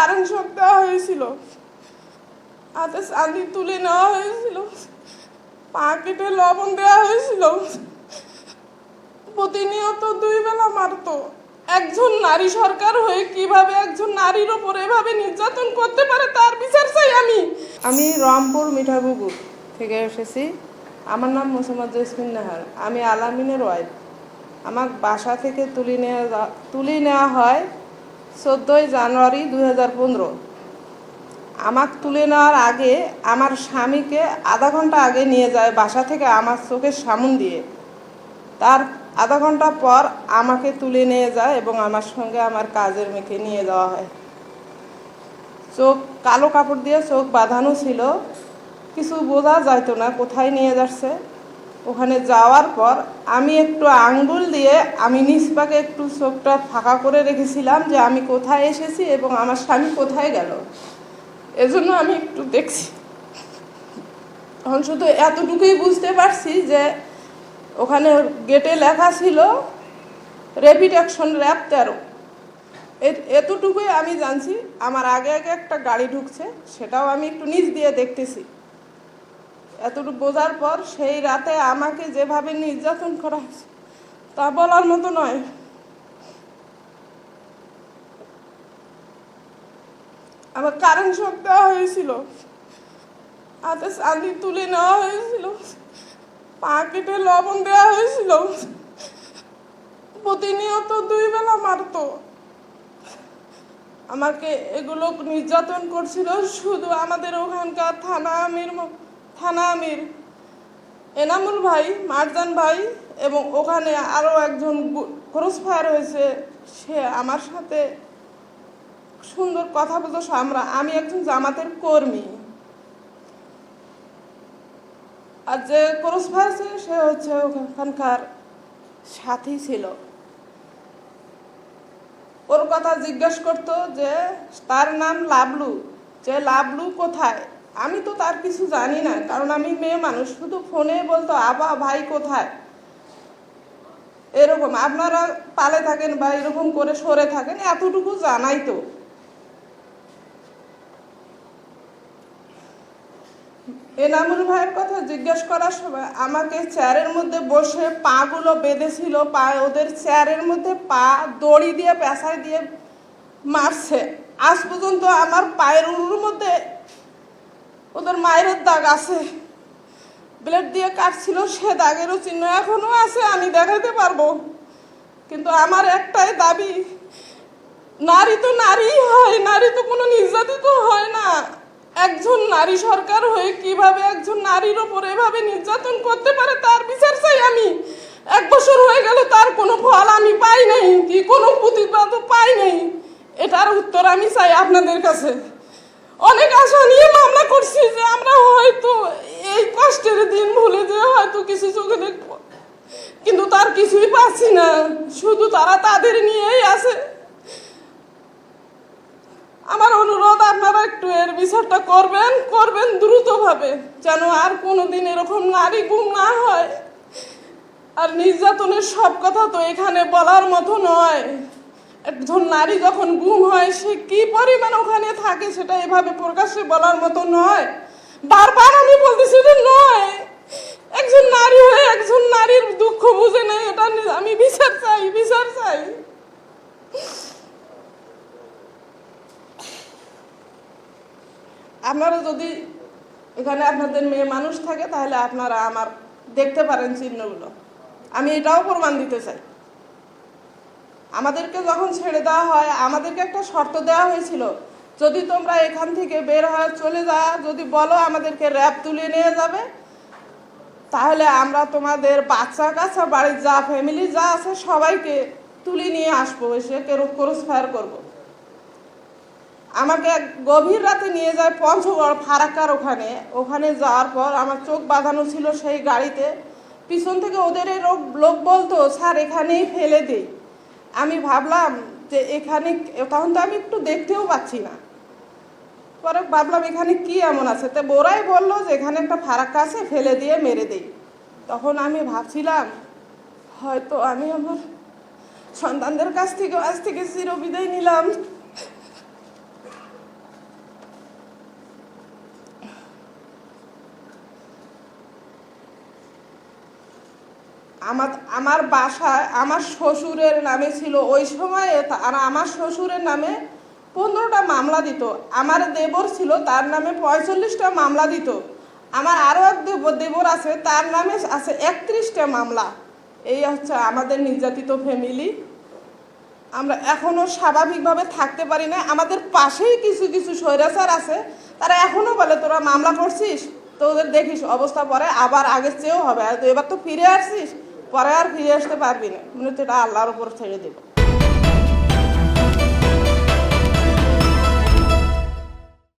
Current শক দেওয়া হয়েছিল। হাতে চাঁদি তুলে নেওয়া হয়েছিল। পা কেটে লবণ দেওয়া হয়েছিল। প্রতিনিয়ত দুই বেলা মারতো। একজন নারী সরকার হয়ে কীভাবে একজন নারীর ওপর এভাবে নির্যাতন করতে পারে তার বিচার চাই আমি। আমি রামপুর মিঠাপুকুর থেকে এসেছি। আমার নাম মোসাম্মদ জেসমিন নাহার আমি আলামিনের ওয়াইফ আমার বাসা থেকে তুলে নেওয়া তুলে নেওয়া হয় চোদ্দোই জানুয়ারি দুই হাজার পনেরো। আমাকে তুলে নেওয়ার আগে আমার স্বামীকে আধা ঘণ্টা আগে নিয়ে যায় বাসা থেকে আমার চোখের সামন দিয়ে। তার আধা ঘণ্টা পর আমাকে তুলে নিয়ে যায় এবং আমার সঙ্গে আমার কাজের মেয়েকে নিয়ে যাওয়া হয়। চোখ কালো কাপড় দিয়ে চোখ বাঁধানো ছিল। কিছু বোঝা যাইতো না কোথায় নিয়ে যাচ্ছে। ওখানে যাওয়ার পর আমি একটু আঙ্গুল দিয়ে আমি নিজ পাকে একটু চোখটা ফাঁকা করে রেখেছিলাম যে আমি কোথায় এসেছি এবং আমার স্বামী কোথায় গেল। এজন্য আমি একটু দেখছি। তখন শুধু এতটুকুই বুঝতে পারছি যে ওখানে গেটে লেখা ছিল র্যাপিড অ্যাকশন র্যাপ তেরো। এতটুকুই আমি জানছি। আমার আগে আগে একটা গাড়ি ঢুকছে, সেটাও আমি একটু নিচ দিয়ে দেখতেছি। এতটুকু বোঝার পর সেই রাতে আমাকে যেভাবে নির্যাতন করা হয়েছে, তা বলার মতো নয়। আমার কারেন্ট শক দেওয়া হয়েছিল। হাতে চাঁদি তুলে নেওয়া হয়েছিল। পা কেটে লবণ দেওয়া হয়েছিল। প্রতিনিয়ত দুই বেলা মারতো। আমাকে এগুলো নির্যাতন করছিল শুধু আমাদের ওখানকার থানা আমির থানা আমির এনামুল ভাই, মারজান ভাই এবং ওখানে আরও একজন ক্রস ফায়ার হয়েছে, সে আমার সাথে সুন্দর কথা বলতো আমরা, আমি একজন জামাতের কর্মী। আর যে ক্রস ফায়ার ছিল সে হচ্ছে ওখানকার সাথী ছিল। ওর কথা জিজ্ঞেস করতো যে, তার নাম লাবলু, যে লাবলু কোথায়? আমি তো তার কিছু জানি না, কারণ আমি মেয়ে মানুষ। শুধু ফোনে বলতো, আবা, ভাই কোথায়? এরকম, আপনারা পালে থাকেন বা এরকম করে সরে থাকেন, এতটুকু জানাই তো। এনামুল ভাইয়ের কথা জিজ্ঞেস করার সময় আমাকে চেয়ারের মধ্যে বসে পাগুলো বেঁধেছিল, পা, ওদের চেয়ারের মধ্যে পা দড়ি দিয়ে পেঁচাই দিয়ে মারছে। আজ পর্যন্ত আমার পায়ের উরুর মধ্যে ওদের মায়ের দাগ আছে। ব্লেড দিয়ে কাটছিল সে দাগেরও চিহ্ন এখনও আছে, আমি দেখাতে পারব। কিন্তু আমার একটাই দাবি, নারী তো নারী হয়, নারী তো কোনো নির্যাতিত হয় না। একজন নারী সরকার হয়ে কীভাবে একজন নারীর ওপর এভাবে নির্যাতন করতে পারে, তার বিচার চাই আমি। এক বছর হয়ে গেল তার কোনো ফল আমি পাই নাই, কি কোনো প্রতিবাদ পাই নাই। এটার উত্তর আমি চাই আপনাদের কাছে। অনেক আশা নিয়ে মামলা করছি যে আমরা হয়তো এই কষ্টের দিন ভুলে যে হয়তো কিছু চোখে দেখব। কিন্তু তার কিছুই পাচ্ছি না। শুধু তারা তাদের নিয়েই আছে। আমার অনুরোধ আপনারা একটু এর বিচারটা করবেন করবেন দ্রুতভাবে, যেন আর কোনোদিন এরকম নারী গুম না হয়। আর নির্যাতনের সব কথা তো এখানে বলার মতো নয়। একজন নারী যখন গুম হয়, সে কি পরিমাণ ওখানে থাকে সেটা এভাবে প্রকাশ্যে বলার মতো নয়। বারবার আমি বলতেছি যে নয়। একজন নারী হয়ে একজন নারীর দুঃখ বুঝে নেই এটা আমি বিচার চাই বিচার চাই। আপনারা যদি এখানে আপনাদের মেয়ে মানুষ থাকে, তাহলে আপনারা আমার দেখতে পারেন চিহ্নগুলো। আমি এটাও প্রমাণ দিতে চাই। আমাদেরকে যখন ছেড়ে দেওয়া হয়, আমাদেরকে একটা শর্ত দেওয়া হয়েছিল। যদি তোমরা এখান থেকে বের হয়ে চলে যা যদি বলো আমাদেরকে র্যাব তুলে নিয়ে যাবে, তাহলে আমরা তোমাদের বাচ্চা কাচ্চা বাড়ির যা ফ্যামিলি যা আছে সবাইকে তুলে নিয়ে আসব, এসে কেরো ক্রস ফায়ার করব। আমাকে গভীর রাতে নিয়ে যায় পঞ্চগড় ফারাক্কার ওখানে। ওখানে যাওয়ার পর আমার চোখ বাঁধানো ছিল সেই গাড়িতে। পিছন থেকে ওদের লোক বলতো, স্যার, এখানেই ফেলে দিই। আমি ভাবলাম যে এখানে তখন তো আমি একটু দেখতেও পাচ্ছি না। পরে ভাবলাম এখানে কি এমন আছে? তো বোরাই বলল যে এখানে একটা ফারাক্কা আছে, ফেলে দিয়ে মেরে দেই। তখন আমি ভাবছিলাম, হয়তো আমি আমার সন্তানদের কাছ থেকে, আজ থেকে চিরবিদায় নিলাম। আমার আমার বাসায় আমার শ্বশুরের নামে ছিল ওই সময়ে আর আমার শ্বশুরের নামে পনেরোটা মামলা দিত। আমার দেবর ছিল, তার নামে পঁয়তাল্লিশটা মামলা দিত। আমার আরও এক দেব- দেবর আছে, তার নামে আছে একত্রিশটা মামলা। এই হচ্ছে আমাদের নির্যাতিত ফ্যামিলি আমরা এখনও স্বাভাবিকভাবে থাকতে পারি না আমাদের পাশেই কিছু কিছু স্বৈরাচার আছে। তারা এখনও বলে, তোরা মামলা করছিস? তো ওদের দেখিস অবস্থা পরে, আবার আগের চেয়েও হবে। তুই এবার তো ফিরে আসছিস পরে আর ফিরে আসতে পারবি না। তো এটা আল্লাহর উপর ছেড়ে দেবো।